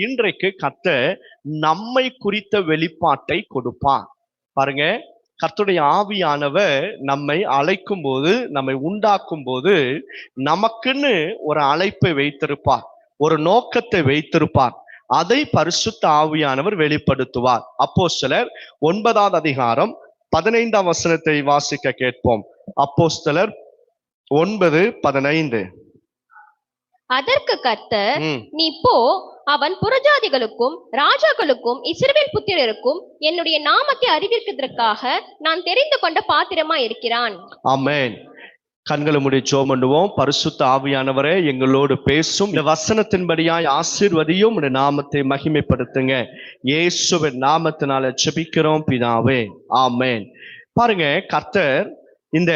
இன்றைக்கு கத்த நம்மை குறித்த வெளிப்பாட்டை கொடுப்பான் பாருங்க கர்த்தருடைய ஆவியானவர் நம்மை அழைக்கும் போது நம்மை உண்டாக்கும் போது நமக்குன்னு ஒரு அழைப்பை வைத்திருப்பார் ஒரு நோக்கத்தை வைத்திருப்பார். அதை பரிசுத்த ஆவியானவர் வெளிப்படுத்துவார். அப்போ சிலர் ஒன்பதாவது அதிகாரம் பதினைந்தாம் வசனத்தை வாசிக்க கேட்போம். அப்போஸ்தலர் ஒன்பது பதினைந்து. அதற்கு கர்த்தர் ம், நீ போ அவன் புறஜாதிகளுக்கும் ராஜாக்களுக்கும் இஸ்ரவேல் புத்திரருக்கும் என்னுடைய நாமத்தை அறிவிக்கிறதற்காக நான் தெரிந்து கொண்ட பாத்திரமா இருக்கிறான். ஆமேன். கண்களை மூடி ஜெபம் பண்ணுவோம் பரிசுத்த ஆவியானவரே எங்களோடு பேசும். இந்த வசனத்தின்படியாய் ஆசீர்வதியும் உடைய நாமத்தை மகிமைப்படுத்துங்க. இயேசுவின் நாமத்தினால செபிக்கிறோம் பிதாவே. ஆமேன். பாருங்க கர்த்தர் இந்த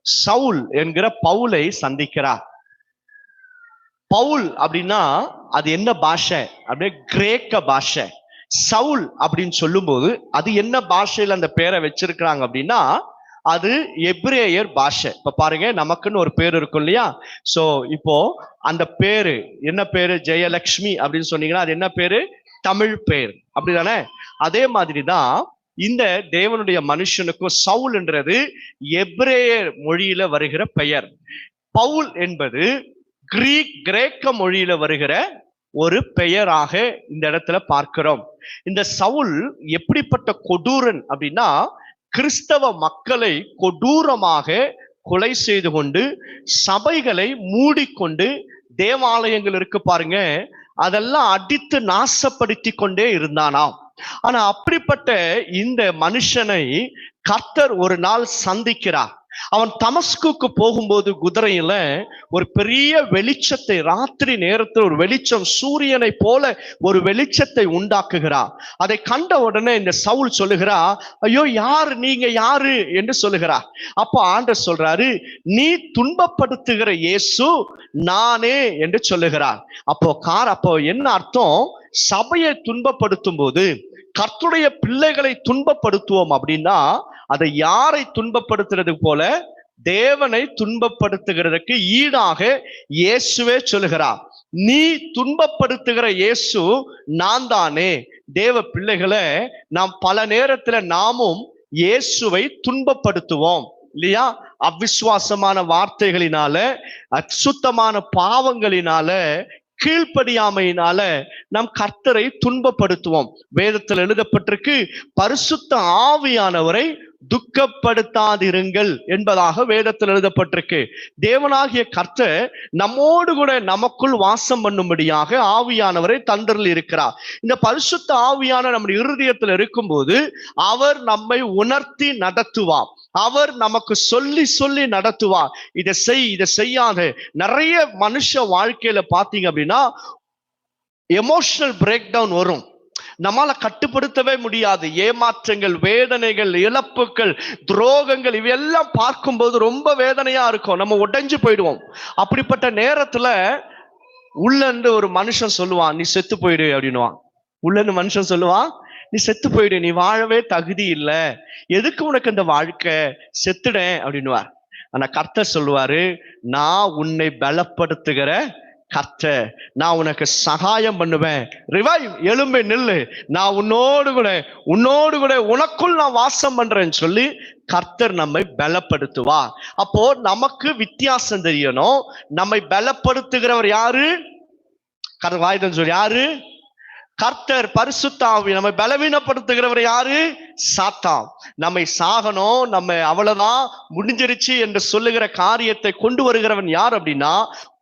சவுல் என்கிற பவுலை சந்திக்கிறார். பவுல் அப்படின்னா அது என்ன பாஷை? அப்படியே கிரேக்க பாஷை. சவுல் அப்படின்னு சொல்லும்போது அது என்ன பாஷையில அந்த பேரை வச்சிருக்கிறாங்க அப்படின்னா அது எப்ரேயர் பாஷை. இப்ப பாருங்க நமக்குன்னு ஒரு பேர் இருக்கும் இல்லையா? சோ இப்போ அந்த பேரு என்ன பேரு? ஜெயலக்ஷ்மி அப்படின்னு சொன்னீங்கன்னா அது என்ன பேரு? தமிழ் பேர். அப்படிதானே? அதே மாதிரிதான் இந்த தேவனுடைய மனுஷனுக்கும் சவுல்ன்றது எப்ரேயர் மொழியில வருகிற பெயர். பவுல் என்பது கிரீக் கிரேக்க மொழியில வருகிற ஒரு பெயராக இந்த இடத்துல பார்க்கிறோம். இந்த சவுல் எப்படிப்பட்ட கொடூரன் அப்படின்னா கிறிஸ்தவ மக்களை கொடூரமாக கொலை செய்து கொண்டு சபைகளை மூடிக்கொண்டு தேவாலயங்கள் இருக்கு பாருங்க அதெல்லாம் அடித்து நாசப்படுத்தி கொண்டே இருந்தானாம். ஆனா அப்படிப்பட்ட இந்த மனுஷனை கர்த்தர் ஒரு நாள் சந்திக்கிறார். அவன் தமஸ்குக்கு போகும்போது குதிரையில ஒரு பெரிய வெளிச்சத்தை ராத்திரி நேரத்தில் ஒரு வெளிச்சம் சூரியனை போல ஒரு வெளிச்சத்தை உண்டாக்குகிறார் அதை கண்ட உடனே இந்த சவுல் சொல்லுகிறா ஐயோ யாரு? நீங்க யாரு? என்று சொல்லுகிறா. அப்போ ஆண்டர் சொல்றாரு நீ துன்பப்படுத்துகிற இயேசு நானே என்று சொல்லுகிறார் அப்போ கார் அப்போ என்ன அர்த்தம்? சபையை துன்பப்படுத்தும் போது கர்த்துடைய பிள்ளைகளை துன்பப்படுத்துவோம் அப்படின்னா அதை யாரை துன்பப்படுத்துறது போல தேவனை துன்பப்படுத்துகிறதுக்கு ஈடாக இயேசுவே சொல்லுகிறார். நீ துன்பப்படுத்துகிற இயேசு நான் தானே தேவ பிள்ளைகளை நாம் பல நேரத்துல நாமும் இயேசுவை துன்பப்படுத்துவோம். இல்லையா? அவிசுவாசமான வார்த்தைகளினால அசுத்தமான பாவங்களினால கீழ்ப்படியாமையினால நம் கர்த்தரை துன்பப்படுத்துவோம். வேதத்தில் எழுதப்பட்டிருக்கு பரிசுத்த ஆவியானவரை துக்கப்படுத்தாதிருங்கள் என்பதாக வேதத்தில் எழுதப்பட்டிருக்கு. தேவனாகிய கர்த்தர் நம்மோடு கூட நமக்குள் வாசம் பண்ணும்படியாக ஆவியானவரை தந்தரில் இருக்கிறார். இந்த பரிசுத்த ஆவியான நம்முடைய இருதயத்தில் இருக்கும்போது அவர் நம்மை உணர்த்தி நடத்துவார். அவர் நமக்கு சொல்லி சொல்லி நடத்துவார். இதை செய் இதை செய்யாத. நிறைய மனுஷ வாழ்க்கையில பாத்தீங்க அப்படின்னா எமோஷனல் பிரேக் டவுன் வரும். நம்மால கட்டுப்படுத்தவே முடியாது. ஏமாற்றங்கள் வேதனைகள் இழப்புகள் துரோகங்கள் இவையெல்லாம் பார்க்கும்போது ரொம்ப வேதனையா இருக்கும். நம்ம உடைஞ்சு போயிடுவோம். அப்படிப்பட்ட நேரத்துல உள்ள ஒரு மனுஷன் சொல்லுவான் நீ செத்து போயிடு அப்படின்னுவான். உள்ள மனுஷன் சொல்லுவான் நீ செத்து போயிடு நீ வாழவே தகுதி இல்லை. எதுக்கு உனக்கு இந்த வாழ்க்கை? செத்துடேன் அப்படின்வார் ஆனா கர்த்தர் சொல்லுவாரு நான் உன்னை பலப்படுத்துகிற கர்த்தர் நான் உனக்கு சகாயம் பண்ணுவேன். ரிவைவ் எலும்பை நில்லு. நான் உன்னோடு கூட உன்னோடு கூட உனக்குள் நான் வாசம் பண்றேன்னு சொல்லி கர்த்தர் நம்மை பலப்படுத்துவா. அப்போ நமக்கு வித்தியாசம் தெரியணும். நம்மை பலப்படுத்துகிறவர் யாரு? கர் வாயுதன் சொல்லி யாரு? கர்த்தர் பரிசுத்தாவி நம்மை பலவீனப்படுத்துகிறவர் யாரு? சாத்தான். நம்மை சாகணும் நம்ம அவ்வளவுதான் முடிஞ்சிருச்சு என்று சொல்லுகிற காரியத்தை கொண்டு வருகிறவன் யார் அப்படின்னா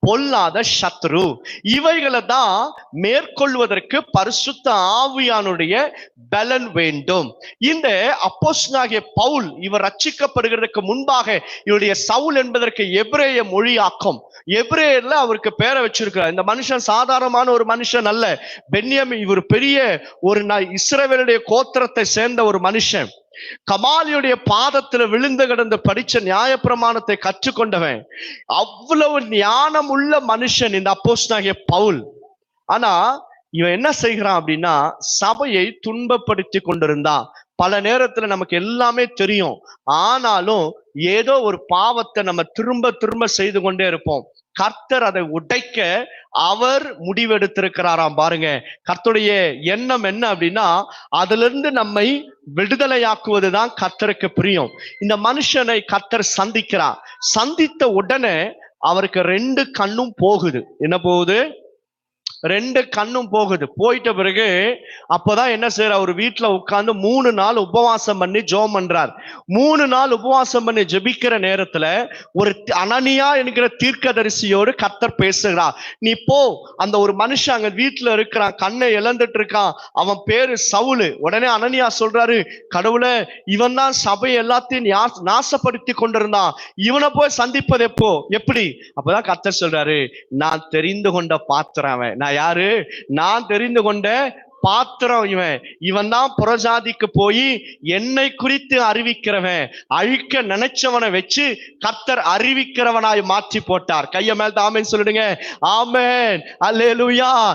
பொல்லாத சத்ரு. இவைகளை தான் மேற்கொள்வதற்கு பரிசுத்த ஆவியானுடைய பலன் வேண்டும். இந்த அப்போஸ்னாகிய பவுல் இவர் ரட்சிக்கப்படுகிறதுக்கு முன்பாக இவருடைய சவுல் என்பதற்கு எப்ரேய மொழியாக்கம். எப்ரேயர்ல அவருக்கு பேரை வச்சிருக்கிறார். இந்த மனுஷன் சாதாரணமான ஒரு மனுஷன் அல்ல. பென்யமி இவர் பெரிய ஒரு ந- கோத்திரத்தை சேர்ந்த ஒரு மனுஷன். கமாலியுடைய பாதத்துல விழுந்து கிடந்து படிச்ச நியாயப்பிரமாணத்தை கற்றுக்கொண்டவன். அவ்வளவு ஞானம் உள்ள மனுஷன் இந்த அப்போஸ்டாகிய பவுல். ஆனா இவன் என்ன செய்கிறான் அப்படின்னா சபையை துன்பப்படுத்தி கொண்டிருந்தான். பல நேரத்துல நமக்கு எல்லாமே தெரியும். ஆனாலும் ஏதோ ஒரு பாவத்தை நம்ம திரும்ப திரும்ப செய்து கொண்டே இருப்போம். கர்த்தர் அதை உடைக்க அவர் முடிவெடுத்திருக்கிறாராம். பாருங்க கர்த்தருடைய எண்ணம் என்ன அப்படின்னா அதுல இருந்து நம்மை விடுதலையாக்குவதுதான் கர்த்தருக்கு பிரியம். இந்த மனுஷனை கர்த்தர் சந்திக்கிறார். சந்தித்த உடனே அவருக்கு ரெண்டு கண்ணும் போகுது. என்ன போகுது? ரெண்டு கண்ணும் போகுது. போயிட்ட பிறகு அப்போதான் என்ன செய்யற அவர் வீட்டில் உட்காந்து மூணு நாள் உபவாசம் பண்ணி ஜோம் பண்றார். மூணு நாள் உபவாசம் பண்ணி ஜெபிக்கிற நேரத்துல ஒரு அனனியா என்கிற தீர்க்கதரிசியோடு கத்தர் பேசுகிறார். நீ போ. அந்த ஒரு மனுஷன் அங்க வீட்டுல இருக்கிறான். கண்ணை இழந்துட்டு இருக்கான். அவன் பேரு சவுலு. உடனே அனனியா சொல்றாரு கடவுளை இவன் தான் சபை எல்லாத்தையும் நாசப்படுத்தி கொண்டிருந்தான். இவனை போய் சந்திப்பது எப்போ? எப்படி? அப்பதான் கத்தர் சொல்றாரு நான் தெரிந்து கொண்ட பாத்திரம் அவன். நான் யாரு? நான் தெரிந்து கொண்ட பாத்திரம் இவன். இவன் தான் புறஜாதிக்கு போய் என்னை குறித்து அறிவிக்கிறவன். அழிக்க நினைச்சவனை வச்சு கத்தர் அறிவிக்கிறவனாய் மாற்றி போட்டார். கைய மேல் ஆமென் சொல்லிடுங்க. ஆமேன். அல்லேலுயா.